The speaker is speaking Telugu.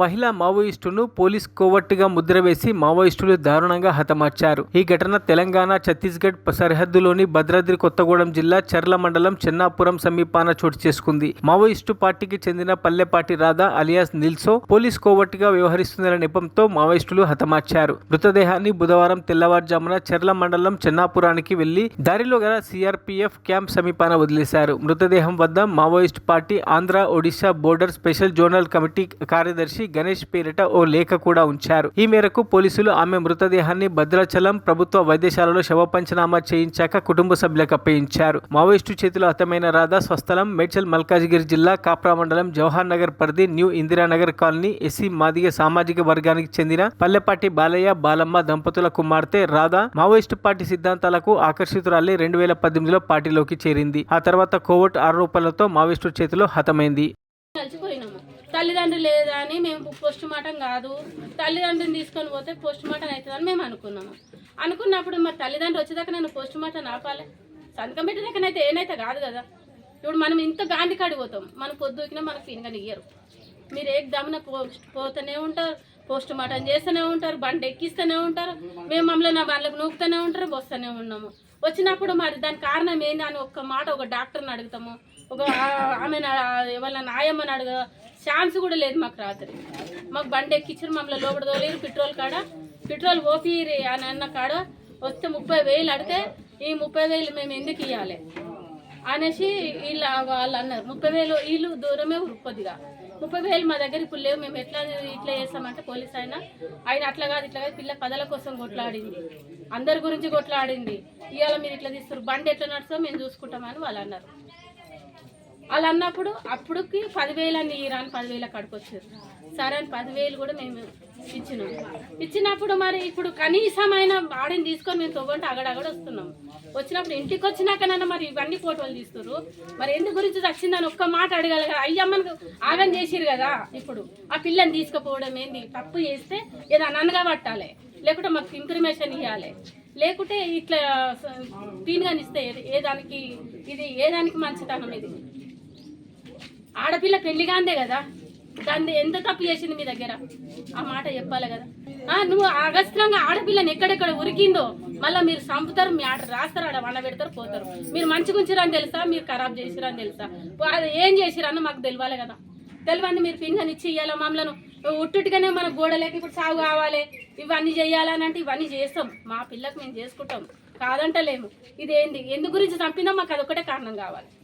మహిళా మావోయిస్టును పోలీస్ కోవట్టుగా ముద్ర వేసి మావోయిస్టులు దారుణంగా హతమార్చారు. ఈ ఘటన తెలంగాణ ఛత్తీస్గఢ్ సరిహద్దులోని భద్రాద్రి కొత్తగూడెం జిల్లా చర్ల మండలం చెన్నాపురం సమీపాన చోటు చేసుకుంది. మావోయిస్టు పార్టీకి చెందిన పల్లెపాటి రాధా అలియాస్ నిల్సో పోలీస్ కోవట్టుగా వ్యవహరిస్తున్న నెపంతో మావోయిస్టులు హతమార్చారు. మృతదేహాన్ని బుధవారం తెల్లవారుజామున చెర్ల మండలం చెన్నాపురానికి వెళ్ళి దారిలో గల సిఆర్పీఎఫ్ క్యాంప్ సమీపాన వదిలేశారు. మృతదేహం వద్ద Maoist party Andhra Odisha border special zonal committee కార్యదర్శి గణేష్ పేరిట ఓ లేఖ కూడా ఉంచారు. ఈ మేరకు పోలీసులు ఆమె మృతదేహాన్ని భద్రాచలం ప్రభుత్వ వైద్యశాలలో శవ పంచనామా చేయించాక కుటుంబ సభ్యులకు అప్పయించారు. మావోయిస్టు చేతిలో హతమైన రాధా స్వస్థలం మేడ్చల్ మల్కాజిగిరి జిల్లా కాప్రా మండలం జవహర్ నగర్ పరిధి new Indiranagar colony SC Madiga సామాజిక వర్గానికి చెందిన పల్లెపాటి బాలయ్య బాలమ్మ దంపతుల కుమార్తె రాధా మావోయిస్టు పార్టీ సిద్ధాంతాలకు ఆకర్షితురాలి రెండు వేల పద్దెనిమిదిలో పార్టీలోకి చేరింది. ఆ తర్వాత కోవట్ ఆరోపణలతో మావోయిస్టు చేతిలో హతమైంది. తల్లిదండ్రులు లేదా అని మేము పోస్ట్ మార్టం కాదు. తల్లిదండ్రులు తీసుకొని పోతే పోస్ట్ మార్టం అవుతుందని మేము అనుకున్నాము. అనుకున్నప్పుడు మా తల్లిదండ్రులు వచ్చేదాకా నేను పోస్ట్ మార్టం ఆపాలి? సంతకం పెట్టేదాకనైతే ఏనైతే కాదు కదా. ఇప్పుడు మనం ఇంత గాంధీ కాడికి పోతాం. మనం పొద్దుకినా మనకు ఫీన్గా ఇయ్యరు. మీరు ఏ దమ్మున పోస్ట్ పోతూనే ఉంటారు పోస్ట్ మార్టం చేస్తూనే ఉంటారు బండి ఎక్కిస్తూనే ఉంటారు మేము మమ్మల్ని నా వాళ్ళకి నూకుతూనే ఉంటారు వస్తూనే ఉన్నాము. వచ్చినప్పుడు మరి దాని కారణం ఏంది అని ఒక్క మాట ఒక డాక్టర్ని అడుగుతాము. ఒక ఆమె ఎవరైనా నాయమ్మని అడగ ఛాన్స్ కూడా లేదు మాకు రాత్రి. మాకు బండి ఎక్కించారు మమ్మల్ని లోపల తోలేరు పెట్రోల్ కాడ. పెట్రోల్ ఓపిరి అని అన్న కాడ వస్తే ముప్పై వేలు అడితే ఈ ముప్పై వేలు మేము ఎందుకు ఇవ్వాలి అనేసి వీళ్ళు వాళ్ళు అన్నారు. ముప్పై వేలు వీళ్ళు దూరమే ఉరుకొద్దిగా ముప్పై వేలు మా దగ్గర ఇప్పుడు లేవు. మేము ఎట్లా ఇట్లా చేస్తామంటే పోలీస్ ఆయన. ఆయన అట్లా కాదు ఇట్లా కాదు. పిల్ల పదల కోసం కొట్లాడింది. అందరి గురించి కొట్లాడింది. ఇవాళ మీరు ఇట్లా తీస్తారు బండి ఎట్లా నడుస్తో మేము చూసుకుంటామని వాళ్ళు అన్నారు. వాళ్ళు అన్నప్పుడు అప్పుడుకి పదివేలు అని ఇరాని పదివేల కాడికి వచ్చారు సరే అని పదివేలు కూడా మేము ఇచ్చినాం. ఇచ్చినప్పుడు మరి ఇప్పుడు కనీసమైన ఆడిని తీసుకొని మేము తొవ్వంటే అగడగడ వస్తున్నాం. వచ్చినప్పుడు ఇంటికి వచ్చినాకనన్నా మరి ఇవన్నీ ఫోటోలు తీస్తున్నారు మరి ఎందుకు గురించి వచ్చిందని ఒక్క మాట అడగాలి కదా. అయ్యమ్మను ఆగం చేసిరు కదా ఇప్పుడు. ఆ పిల్లని తీసుకుపోవడం ఏంది? తప్పు చేస్తే ఏదో అననగా పట్టాలి. లేకుంటే మాకు ఇన్ఫర్మేషన్ ఇవ్వాలి లేకుంటే ఇట్లా క్లీన్గా ఇస్తే ఏ దానికి ఇది ఏ దానికి మంచితనం ఇది? ఆడపిల్ల పెళ్ళిగాందే కదా దాన్ని ఎంత తప్పు చేసింది మీ దగ్గర? ఆ మాట చెప్పాలి కదా. ఆ, నువ్వు అగస్త్రంగా ఆడపిల్లని ఎక్కడెక్కడ ఉరికిందో మళ్ళీ మీరు చంపుతారు మీ ఆడ రాస్తారు ఆడ వండ పెడతారు పోతారు. మీరు మంచిగా ఉంచిరని తెలుసా? మీరు ఖరాబ్ చేసిరని తెలుసా? అది ఏం చేసిరన్న మాకు తెలియాలి కదా. తెలియంది మీరు పింఛన్ ఇచ్చి ఇవ్వాలి మమ్మలను? ఉట్టుటిగానే మన గోడలేక ఇప్పుడు సాగు కావాలి. ఇవన్నీ చేయాలని అంటే ఇవన్నీ చేస్తాం. మా పిల్లకు మేము చేసుకుంటాం. కాదంటలేము. ఇదేంది? ఎందు గురించి చంపినా మాకు అదొకటే కారణం కావాలి.